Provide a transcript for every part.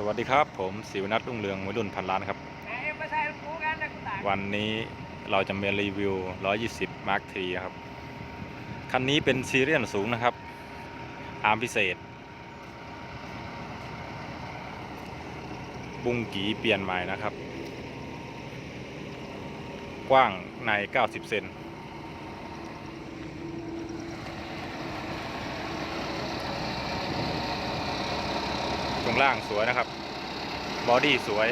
สวัสดีครับ ผมศิวนัทรุ่งเรืองวัยรุ่นพันล้านครับเอ็มมาใส่กูกันนะกูตายวันนี้เราจะมารีวิว 120 Mark III ครับ คันนี้เป็นซีเรียนสูงนะครับ อาร์มพิเศษ บุงกีเปลี่ยนใหม่นะครับ กว้างใน 90 เซน ตรงล่างสวยนะครับ บอดี้สวย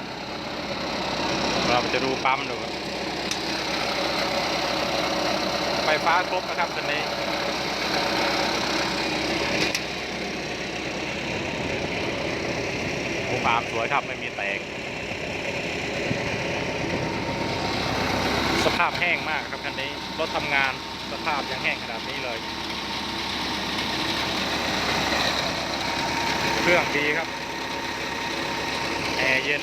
เราจะดูปั๊มดูไฟฟ้าครบนะครับตัวนี้โอ้ปั๊มสวยครับไม่มีแตก สภาพแห้งมากครับคันนี้ รถทำงานสภาพยังแห้งขนาดนี้เลยเครื่องดีครับ แอร์เย็น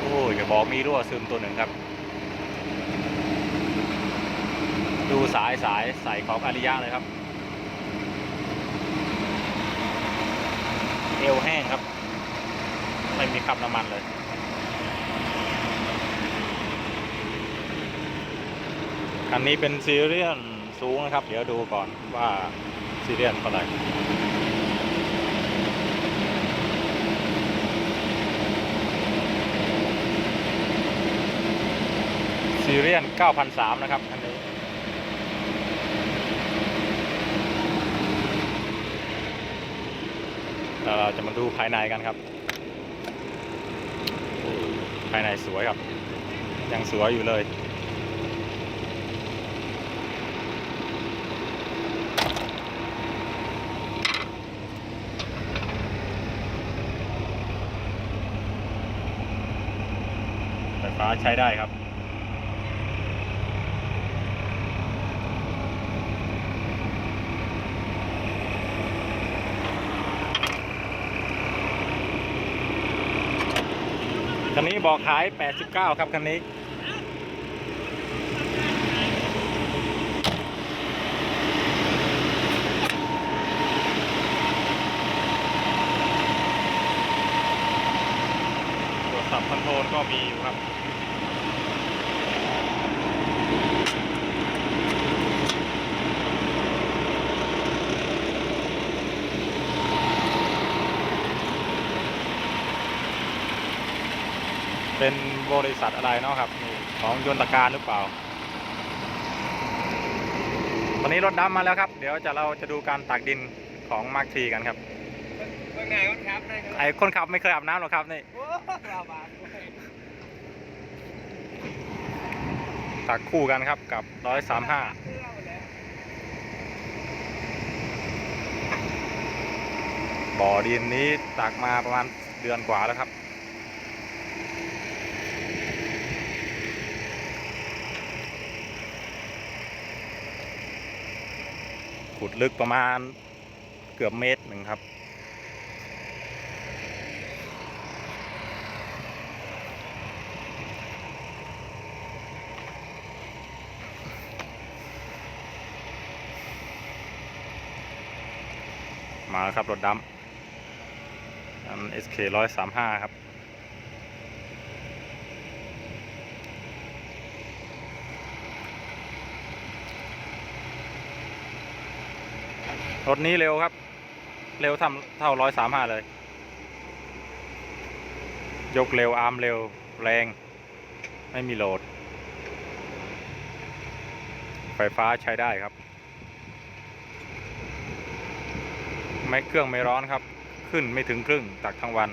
โอ้ยอย่าบอกมีรั่วซึมตัวหนึ่งครับ ดูสายสายใส่ของอาริยะเลยครับ เอวแห้งครับ ไม่มีขับน้ำมันเลย คันนี้เป็นซีเรียนสูงนะครับ เดี๋ยวดูก่อนว่าซีเรียนเท่าไหร่ซีเรียน9,003นะครับคันนี้เราจะมาดูภายในกันครับ ภายในสวยครับ ยังสวยอยู่เลย ฟฟ้าใช้ได้ครับคันนี้บอกขาย 89 ครับ คันนี้ ตัวสับคอนโทรลก็มีอยู่ครับ เป็นบริษัทอะไรเนาะครับนี่ของยนตการหรือเปล่า ตอนนี้รถดำมาแล้วครับ เดี๋ยวจะเราจะดูการตักดินของมาร์คทีกันครับเมื่อไงก็ครับนายไอ้คนขับไม่เคยอาบน้ำหรอกครับนี่โอ้เราบาดตักคู่กันครับกับร้อยสามห้าบ่อดินนี้ตักมาประมาณเดือนกว่าแล้วครับ ขุดลึกประมาณเกือบเมตรหนึ่งครับมาแล้วครับ รถดำอัน SK ร้อยสามห้าครับ รถนี้เร็วครับ เร็วทำเท่าร้อยสามห้าเลย ยกเร็วอาร์มเร็วแรง ไม่มีโหลด ไฟฟ้าใช้ได้ครับ ไม่เครื่องไม่ร้อนครับ ขึ้นไม่ถึงครึ่งตักทั้งวัน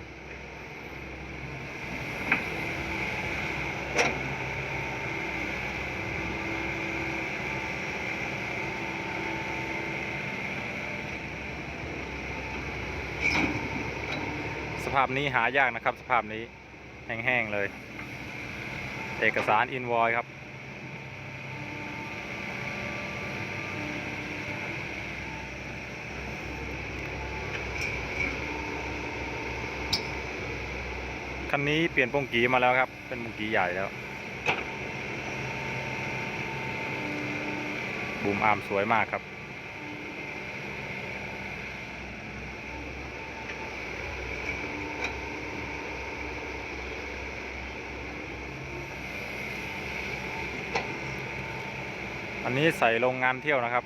ภาพนี้หายากนะครับ สภาพนี้แห้งๆเลย เอกสารอินวอยครับ คันนี้เปลี่ยนปงกีมาแล้วครับ เป็นปงกีใหญ่แล้วบูมอาร์มสวยมากครับ อันนี้ใส่โรงงานเที่ยวนะครับ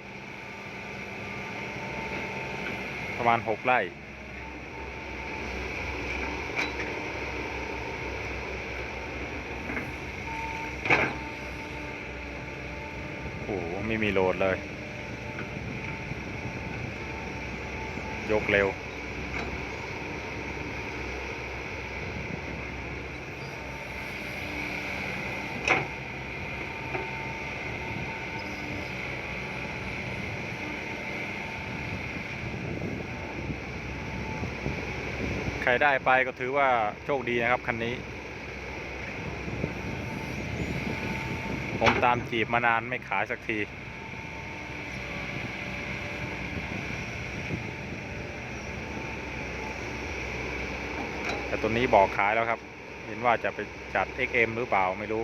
ประมาณหกไร่โอ้โหไม่มีโหลดเลย ยกเร็ว รได้ไปก็ถือว่าโชคดีนะครับคันนี้ ผมตามจีบมานานไม่ขายสักที แต่ตัวนี้บอกขายแล้วครับ เห็นว่าจะไปจัด XM หรือเปล่าไม่รู้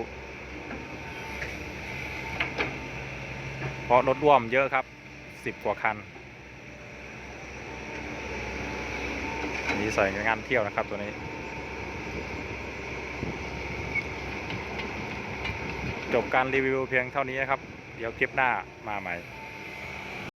เพราะรถร่วมเยอะครับสิบกว่าคัน นนี่ใส่งานเที่ยวนะครับตัวนี้ จบการรีวิวเพียงเท่านี้นะครับ เดี๋ยวคลิปหน้ามาใหม่